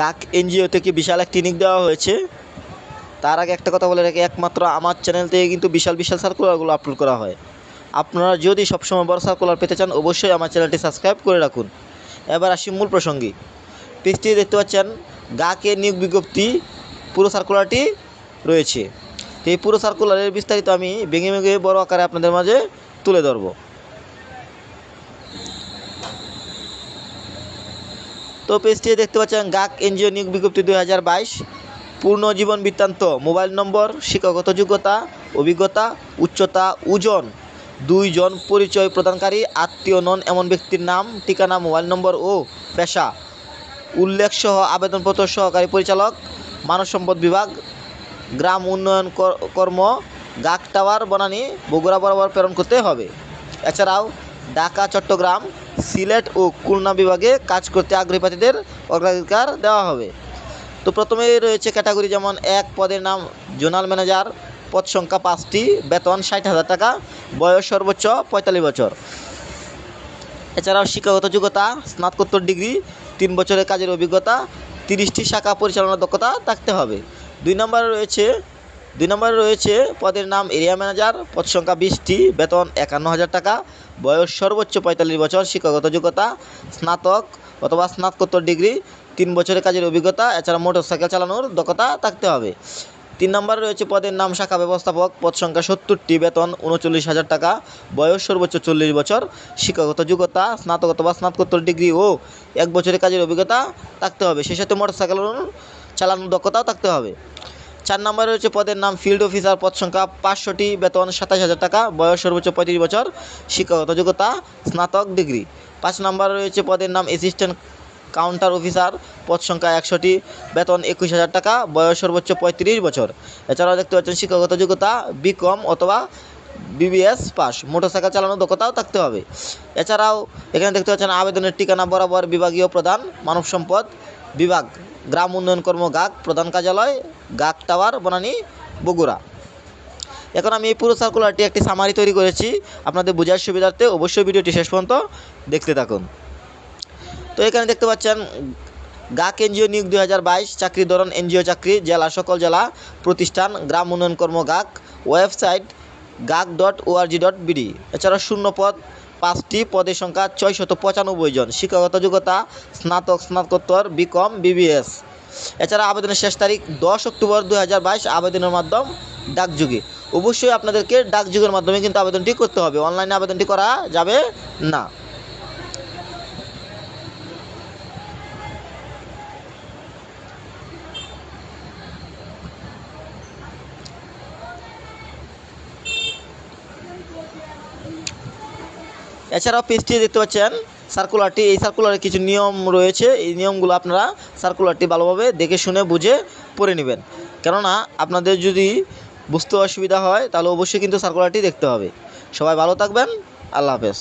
গাক NGO থেকে বিশাল এক clinic দেওয়া হয়েছে। তার আগে একটা কথা বলে রাখি, একমাত্র আমার চ্যানেল থেকে কিন্তু বিশাল বিশাল সার্কুলারগুলো আপলোড করা হয়। আপনারা যদি সবসময় বড় সার্কুলার পেতে চান, অবশ্যই আমার চ্যানেলটি সাবস্ক্রাইব করে রাখুন। এবার আসি মূল প্রসঙ্গে। পেজটি দেখতে পাচ্ছেন, গাকে নিয়োগ বিজ্ঞপ্তি, পুরো সার্কুলারটি রয়েছে। এই পুরো সার্কুলারের বিস্তারিত আমি ভেঙে ভেঙে বড় আকারে আপনাদের মাঝে তুলে ধরবো। তো পেজটি দেখতে পাচ্ছেন গাক এনজিও নিয়োগ বিজ্ঞপ্তি দুই হাজার বাইশ। পূর্ণ জীবন বৃত্তান্ত, মোবাইল নম্বর, শিক্ষাগত যোগ্যতা, অভিজ্ঞতা, উচ্চতা, ওজন। দুইজন পরিচয় প্রদানকারী, আত্মীয় নন এমন ব্যক্তির নাম, ঠিকানা, মোবাইল নম্বর ও পেশা। উল্লেখ সহ আবেদনপত্র সহকারী পরিচালক, মানব সম্পদ বিভাগ, গ্রাম উন্নয়ন কর- কর্ম, গাক টাওয়ার, বনানী, বগুড়া বরাবর প্রেরণ করতে হবে। এছাড়াও ঢাকা, চট্টগ্রাম সিলেট ও খুলনা বিভাগে কাজ করতে আগ্রহী প্রার্থীদের অগ্রাধিকার দেওয়া হবে। তো প্রথমেই রয়েছে ক্যাটাগরি যেমন এক পদের নাম জোনাল ম্যানেজার, পদ সংখ্যা পাঁচটি, বেতন ষাট হাজার টাকা, বয়স সর্বোচ্চ পঁয়তাল্লিশ বছর। এছাড়াও শিক্ষাগত যোগ্যতা, স্নাতকোত্তর ডিগ্রি, তিন বছরের কাজের অভিজ্ঞতা, তিরিশটি শাখা পরিচালনার দক্ষতা থাকতে হবে। দুই নম্বরে রয়েছে দুই নম্বরে রয়েছে পদের নাম এরিয়া ম্যানেজার, পদ সংখ্যা বিশটি, বেতন একান্ন হাজার টাকা, বয়স সর্বোচ্চ পঁয়তাল্লিশ বছর, শিক্ষাগত যোগ্যতা, স্নাতক অথবা স্নাতকোত্তর ডিগ্রি, তিন বছরের কাজের অভিজ্ঞতা, এছাড়া মোটরসাইকেল চালানোর দক্ষতা থাকতে হবে। তিন নম্বরে রয়েছে পদের নাম শাখা ব্যবস্থাপক, পদ সংখ্যা সত্তরটি, বেতন উনচল্লিশ হাজার টাকা, বয়স সর্বোচ্চ চল্লিশ বছর, শিক্ষাগত যোগ্যতা, স্নাতক অথবা স্নাতকোত্তর ডিগ্রি ও এক বছরের কাজের অভিজ্ঞতা থাকতে হবে। সেই সাথে মোটরসাইকেল চালানোর দক্ষতাও থাকতে হবে। চার নম্বরে রয়েছে পদের নাম ফিল্ড অফিসার পদ সংখ্যা পাঁচশোটি, বেতন সাতাশ হাজার টাকা, বয়স সর্বোচ্চ পঁয়ত্রিশ বছর, শিক্ষাগত যোগ্যতা, স্নাতক ডিগ্রি। পাঁচ নম্বরে রয়েছে পদের নাম অ্যাসিস্ট্যান্ট কাউন্টার অফিসার পদ সংখ্যা একশোটি, বেতন একুশ হাজার টাকা, বয়স সর্বোচ্চ পঁয়ত্রিশ বছর। এছাড়াও দেখতে পাচ্ছেন শিক্ষাগত যোগ্যতা বিকম অথবা বিবিএস পাস মোটরসাইকেল চালানোর দক্ষতাও থাকতে হবে। এছাড়াও এখানে দেখতে পাচ্ছেন আবেদনের ঠিকানা বরাবর বিভাগীয় প্রধান, মানব সম্পদ বিভাগ, গ্রাম উন্নয়ন কর্ম গাক প্রধান কার্যালয় গাক টাওয়ার, বনানী, বগুড়া। এখন আমি এই পুরো সার্কুলারটি একটি সামারি তৈরি করেছি। আপনাদের বোঝার সুবিধার্থে অবশ্যই ভিডিওটি শেষ পর্যন্ত দেখতে থাকুন। তো এখানে দেখতে পাচ্ছেন গাক এনজিও নিয়োগ দুই হাজার বাইশ, চাকরি ধরন এনজিও চাকরি, জেলা, সকল জেলা প্রতিষ্ঠান, Gram Unnayan Karma GUK website GUK dot ORG dot BD এছাড়া শূন্য পদ পাঁচটি পদের সংখ্যা ছয় শত পঁচানব্বই জন। শিক্ষাগত যোগ্যতা, স্নাতক, স্নাতকোত্তর, বিকম, বিবিএস। এছাড়া আবেদনের শেষ তারিখ দশ অক্টোবর দু হাজার বাইশ, আবেদনের মাধ্যম ডাকযুগে। অবশ্যই আপনাদেরকে ডাকযুগের মাধ্যমে কিন্তু আবেদনটি করতে হবে। অনলাইনে আবেদনটি করা যাবে না। এছাড়াও পেজটি দেখতে পাচ্ছেন সার্কুলারটি এই সার্কুলারের কিছু নিয়ম রয়েছে। এই নিয়মগুলো আপনারা সার্কুলারটি ভালোভাবে দেখে শুনে বুঝে পড়ে নেবেন। কেননা আপনাদের যদি বুঝতে অসুবিধা হয়, তাহলে অবশ্যই কিন্তু সার্কুলারটি দেখতে হবে। সবাই ভালো থাকবেন, আল্লাহ হাফেজ।